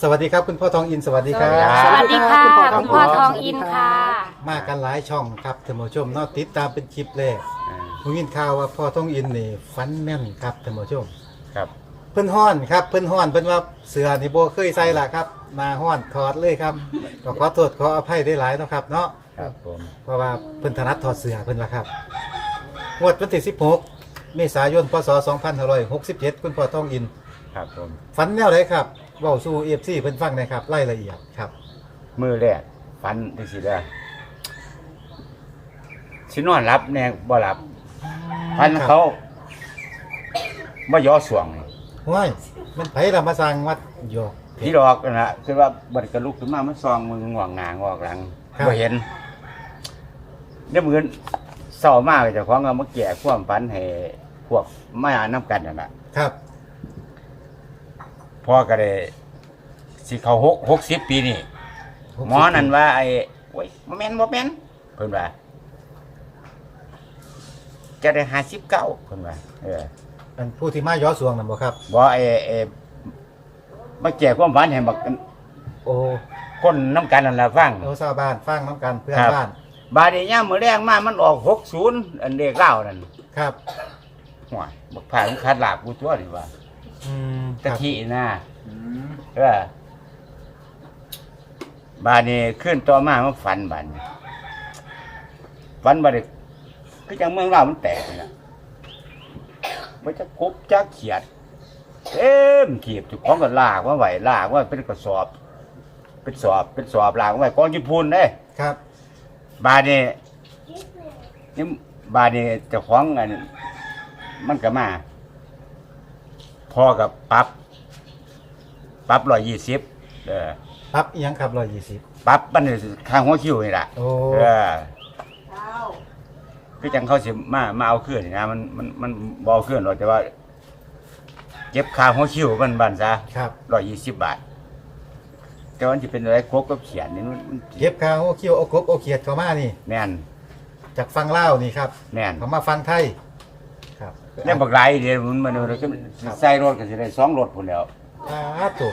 สวัสดีครับคุณพ่อทองอินสวัสดีครับ สวัสดีค่ะคุณพ่อคุณพ่อทองอินค่ะ มากันหลายช่องครับท่านผู้ชมเนอกติดตามเป็นคลิปแรกผมยินข่าวว่าพ่อทองอินนี่ฟันแม่นครับท่านผู้ชม ครับ เพิ่นฮ้อนครับเพิ่นฮ้อนเพิ่นว่าเสือนี่บ่เคยใส่ล่ะครับหนาฮ้อนถอดเลยครับก็ขอโทษขออภัยได้หลายเนาะครับ เนาะครับผมเพราะว่าเพิ่นถนัดถอดเสื้อเพิ่นว่าครับงวดวันที่16เมษายนพศ2567คุณพ่อทองอินครับผม ฝันแนวไหนครับ เว้าสู่ FC เพิ่นฟังหน่อยครับรายละเอียดครับ มือแรกฟันที่สิได้สินอนรับแน่บ่หลับฟันเขาบ่ย่อสวงนี่ห้วยมันไผละมาสร้างวัดหยอกพี่ดอกนั่นนะคือว่าบัดกระลุกขึ้นมามันซองมือง่วงหน้างอกหลังครับ บ่เห็นเดี๋ยวมื้อเศร้ามากเจ้าของเอามาแก่ความฝันให้พวกมานํกันนั่นน่ะ ครับ พ่อก็ได้สิเข้า6 60ปีนี่ หมอนั่นว่าไอ้โอ้ยบ่แม่นบ่แม่นเพิ่นว่า จะได้ห้าสิบเก้าเพิ่นว่าเอออันผู้ที่มาย้อสวงนั่นบ่ครับ บ่ไอ้ไอ้มาแจกความฝันให้บักโอ้คนน้ำกันนั่นล่ะฟัง โอ้ชาวบ้านฟังน้ำกันเพื่อนครับ บ้าน บาดนี้ยามมื้อแรงมามันออก60อันเลขเล่าวนั่นครับห่วยบักผ่ามันขาดลาบกูตัวนี่ว่า อืมค กะรับทินะเออบาดนี้ขึ้นต่อมามันฝันบาดนี้ฝันบาดนี้คือจังเมืองเราวมันแตกนี่ล่ะมันจะกบจะเขียดเต็มขีบจุกของก็ลากว่าไหวลากว่าเป็นกระสอบ เป็นสอบเป็นสอบลากว่าไหวกองญี่ปุ่นเด้ ครับ บาดนี้นี่บาดนี้เจ้าของอันมันก็มา พอกับปรับปรับร้อยยี่สิบเออปรับอีหยังครับร้อยยี่สิบปรับมันข้างหัวคิวนี่แหละโอ้เออคือจังเขาสิมามาเอาเครื่องนี่นะมันมันมันบเอาเครื่องหรอกแต่ว่าเก็บค่าหัวคิวมันบันซะครับร้อยยี่สิบบาท แต่ว่ามันจะเป็นอะไรครบกับเขียนนี่มันมันเก็บข้าวโอ้เคี้ยวโอ้กบโอ้เขียดเข้ามานี่แม่นจากฟังเล่าวนี่ครับแม่นเขามาฟังไทยครับ เนี่ยบักไรเดียวมันมันเราจะใส่รถก็สิได้สองรถพุ่นแล้วอาตัว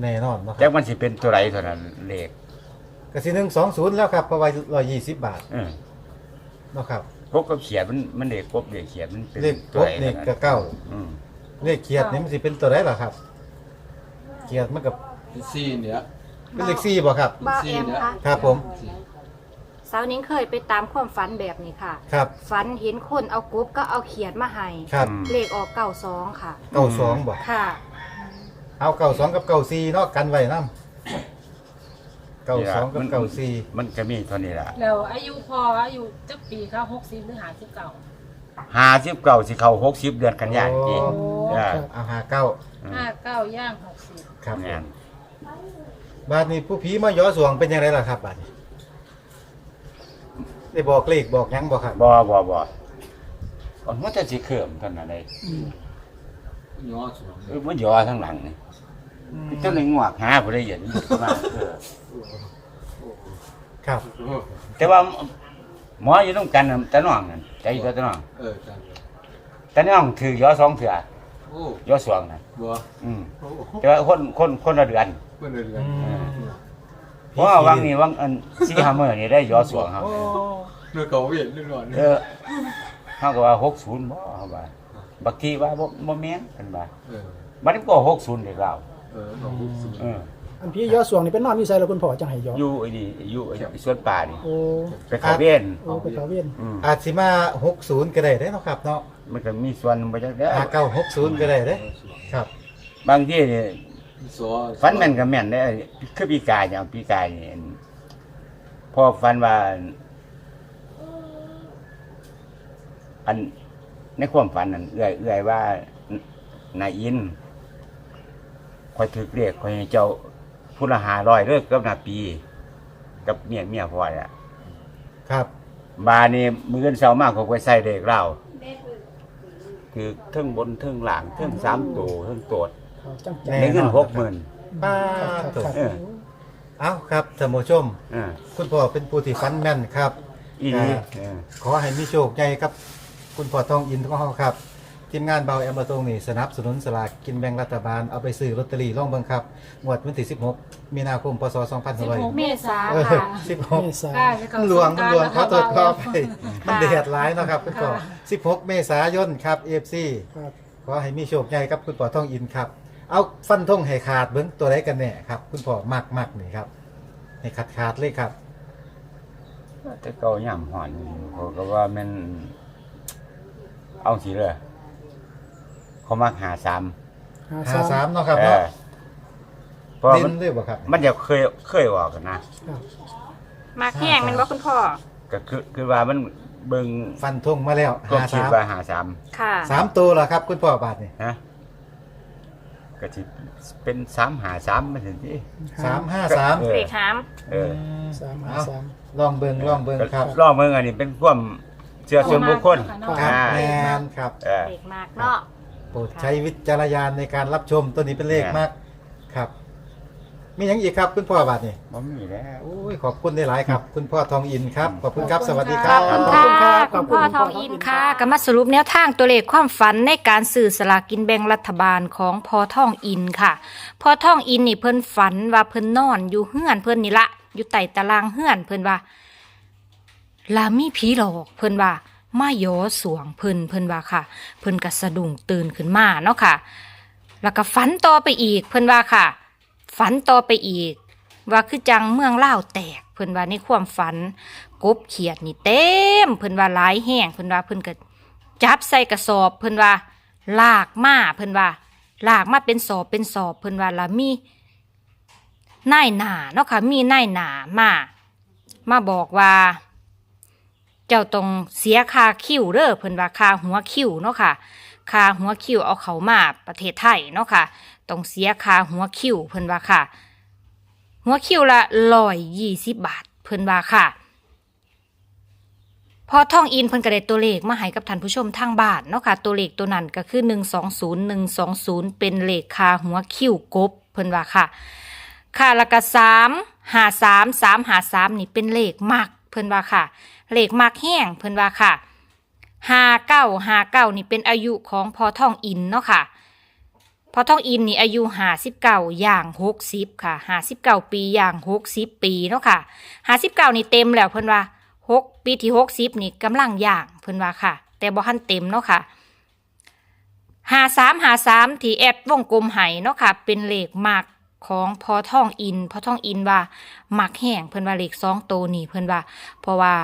แน่นอนเนาะคจัรักบมันสิเป็นตัวไรเท่านั้นเลขกสิหนึ่งสองศูนย์แล้วครับเพราะว่าร้อยยี่สิบบาทเออเนาะครับครบกับเขียนมันมันเลขครบเลขเขียนมันเป็นเลขตักวบไรเลขท่านั้นกระเก้าอืมเลขเขียดนี่มันสิเป็นตัวไหนล่ะครับเขียดมันกับซี่เนี่ย เป็นเลขสี่บ่ครับ บ้าแอมคะครับผม สาวนิ้งเคยไปตามความฝันแบบนี้ค่ะ ครับ ฝันเห็นคนเอากบก็เอาเขียดมาให้ครับเลขออกเก้าสองค่ะ เก้าสองบ่ค่ะเอาเก้าสองกับเก้าสี่เนาะกันไว้นํเก้าสองกับเก้าสี่มันก็มีเท่านี้ล่ะแล้วอายุพออายุจักปีค่ะหกสิบหรือหาสิบเก่าห้าสิบเก้าสิเข้าหกสิบเดือนกันยายนอีกโอ้เออเอาหาเก้าอืมห้าเก้าย่างหกสิบครับแม่นบาดนี้ผู้ผีมาย้อสวงเป็นยังไงล่ะครับบาดนี้ ได้บอกเลขบอกหยังบ่ครับบ่บ่บ่มันจะสิเขิมเท่านั้นเลยย้อสวงเออมันย่อทั้งหลังนี่เจ้าหนึ่งงวกหาผู้ได้เห็นมาเออครับแต่ว่าหมออยู่ต้องกันน่ะตะน้องนั่นใจอยู่ตะน้องเออจังตะน้องถือย่อสองเถื่อโอ้ย่อสวงน่ะบัวอืมโอ้แต่ว่าคนคนคนละเดือนเพื่อนเดือนอืมเพราะว่าวังนี้วังอันสี่ห้ามื้อนี่ได้ย่อสวงครับ โอ้ เนื้อเก่าเวียนเรื่องนอนเออเฮาก็ว่า60บ่เฮาว่าบางทีว่าบ่บ่แม่นเพิ่นว่าเออบัดนี้ก็60ได้แล้วเออลองดูสิเอออันพี่ยอสวงนี่เป็นนอนวิสัยแล้วคุณพ่อจังให้ยออยู่ไอ้นี่อยู่ไอ้สวนป่านี่โอ้ไปเขาเวียนโอ้เป็นเขาเวียนอืมอาจสิมา60ก็ได้เด้เนาะครับเนาะมันก็มีส่วนบ่จักเด้อหาเก้าหกศูนย์ก็ได้เด้ครับ บางทีนี่ สอฟันแม่นก็แม่นได้อคือปีกายเนี่ยปีกายนี่พอฟันว่า อันในความฝันนั่นเอื้อยเอื้อยว่านายอินคอยถือเรียกคอยให้เจ้าพุทธหาร้อยเลิกกับนาปี กับเมียเมียพ่อเนี่ยครับบานี่มือเงินเสามากเขาไปใส่เด็กเราคือเทิงบนเทิงหลังเทิงสามตัวเทิงโตดเขาจังใจแน่ได้เงินหกหมื่นป้าครับตัวครับเออเอาครับท่านผู้ชมอ่าคุณพ่อเป็นผู้ที่ฟันแม่นครับอีนี้ขอให้มีโชคใหญ่ครับ คุณพ่อทองอินของเราครับทีมงานเบาแอมบะตรงนี่สนับสนุนสลากกินแบ่งรัฐบาลเอาไปซื้อลอตเตอรี่ล่องเบิ่งครับงวดวันที่ 16 มีนาคมพศ16เมษาเออค่ะ16เมษา ค่ะแล้วก็มันหลวงมันหลวงขอโทษขอไปมันค่ะแดดร้ายเนาะครับคุณพ่อค่ะ16 เมษายนครับ FC ครับ ขอให้มีโชคใหญ่ครับคุณพ่อท่องอินครับ เอาฟันธงให้ขาดเบิ้งตัวใดกันแน่ครับ คุณพ่อมากมากนี่ครับให้ขาดขาดเลยครับ แต่เก่าย่ำหอนเขาก็ว่ามัน เอาสิเลยเขามักหาซ้หาหาสามสามเนาะครับำเอเนาะอเพราะว่าเด่มันนเลยบ่ครับมันจะเคยเคยออกกันนะครับมากแห้งแมันบ่คุณพ่อ ก็คือคือว่ามันเบิ่งฟันธงมาแล้วก็หาคิดสามว่าหาซ้ค่ะ สามตัวเหรอครับ คุณพ่อบาทนี่ำนะก็สิเป็นสามหาซ้ำมาถึงที่สามห้าสามเออเลขหาม เออ สามหาเอาสาม ลองเบิ้งลองเบิ้งครับ ลองเมืองอันนี้เป็นความเชื่อส่วนบุคคลครับอ่าแมนครับ เออเลขมากเนาะ โปรดใช้วิจารณญาณในการรับชมตัวนี้เป็นเลขแม่มากครับ มีอย่างอีกครับคุณพ่อบาทนี่บ่มีแล้ว โอ้ยขอบคุณได้หลายครับ คุณพ่อทองอินครับขอบคุณครับสวัสดีคขรัอบบคุณขอบคุณครัค่ะบคุณพ่อขอบคุณทองอินค่ะก็มาสรุปแนวทางตัวเลขความฝันในการสื่อสลากกินแบ่งรัฐบาลของพ่อทองอินค่ะพ่อทองอินนี่เพิ่นฝันว่าเพิ่นนอนอยู่เฮือนเพิ่นนี่ละอยู่ใต้ตารางเฮือนเพิ่นว่า ลามีผีหลอกเพิ่นว่ามาโยอสวงเพิ่นเพิ่นว่าค่ะ เพิ่นก็สะดุ้งตื่นขึ้นมาเนาะค่ะ แล้วก็ฝันต่อไปอีกเพิ่นว่าค่ะ ฝันต่อไปอีก ว่าคือจังเมืองเล่าแตก เพิ่นว่าในความฝันกบเขียดนี่เต็มเพิ่นว่าหลายแห้งเพิ่นว่าเพิ่นก็จับใส่กระสอบเพิ่นว่า ลากมาเพิ่นว่า ลากมาเป็นสอบเป็นสอบเพิ่นว่าละมีนายหนาเนาะค่ะมีนายหนามามาบอกว่า เจ้าต้องเสียค่าคิวเด้อเพิ่นว่าค่าหัวคิวเนาะค่ะค่าหัวคิวเอาเขามาประเทศไทยเนาะค่ะต้องเสียค่าหัวคิวเพิ่นว่าค่ะ หัวคิวละร้อยยี่สิบบาทเพิ่นว่าค่ะพอท่องอินเพิ่นก็ได้ตัวเลขมาให้กับท่านผู้ชมทางบ้านเนาะค่ะตัวเลขตัวนั้นก็คือ 120 120 เป็นเลขค่าหัวคิวกบเพิ่นว่าค่ะ ค่ะแล้วก็3 53 3 53นี่เป็นเลขมักเพิ่นว่าค่ะ เลขมักแห้งเพิ่นว่าค่ะ59 59นี่เป็นอายุของพอท่องอินเนาะค่ะพอท่องอินนี่อายุห้าสิบเก้าอย่างหกสิบค่ะห้าสิบเก้าปีอย่างหกสิบปีเนาะค่ะห้าสิบเก้านี่เต็มแล้วเพิ่นว่าหกปีที่หกสิบนี่กำลังอย่างเพิ่นว่าค่ะ แต่บ่ทันเต็มเนาะค่ะหาสามหาสามที่แอดวงกลมไห้เนาะค่ะ เป็นเลขมากของพอท่องอินพอท่องอินว่ามักแห้งเพิ่นว่าเลขสองโตวนี่เพิ่นว่า เพราะว่า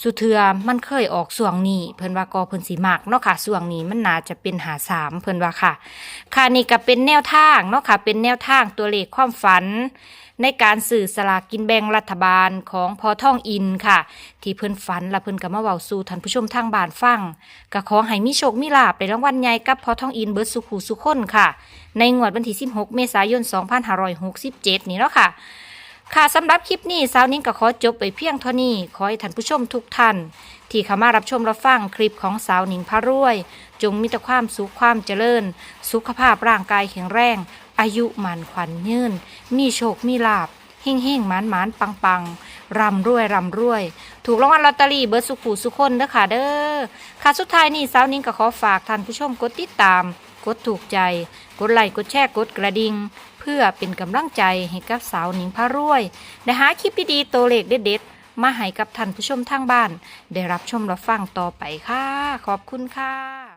สุเทือมันเคยออกส่วงนี้เพิ่นว่าก็เพิ่นสิมักเนาะค่ะส่วงนี้มันน่าจะเป็นหาสามเพิ่นว่าค่ะ ค่ะนี่ก็เป็นแนวทางเนาะค่ะ เป็นแนวทางตัวเลขความฝัน ในการสื่อสลากกินแบ่งรัฐบาลของพอท่องอินค่ะ ที่เพิ่นฝันและเพิ่นก็มาเว้าสู่ท่านผู้ชมทางบ้านฟังก็ขอให้มีโชคมีลาภในรางวัลใหญ่กับพอท่องอินเบิร์ดสุขูสุขคนค่ะ ในงวดวันที่ 16 เมษายน 2567 นี้เนาะค่ะ ค่ะสำหรับคลิปนี้สาวนิ้งก็ขอจบไปเพียงเท่านี้ขอให้ท่านผู้ชมทุกท่าน ที่เข้ามารับชมรับฟังคลิปของสาวนิ่งพระรวย จงมีแต่ความสุขความเจริญ สุขภาพร่างกายแข็งแรง อายุมันขวัญยืน มีโชคมีลาบเฮ่งเฮ่งหมานหมานปังปังรำรวยรำรวย ถูกรางวัลลอตเตอรี่เบิร์ดสุขูสุคนเด้อค่ะเด้อค่ะสุดท้ายนี้สาวนิ้งก็ขอฝากท่านผู้ชมกดติดตาม กดถูกใจ กดไลค์กดแชร์กดกระดิ่ง พื่อเป็นกำลังใจให้กับสาวหนิงพระรวยได้หาคลิปดีๆตัวเลขเด็ดๆมาให้กับท่านผู้ชมทางบ้าน ได้รับชมรับฟังต่อไปค่ะ ขอบคุณค่ะ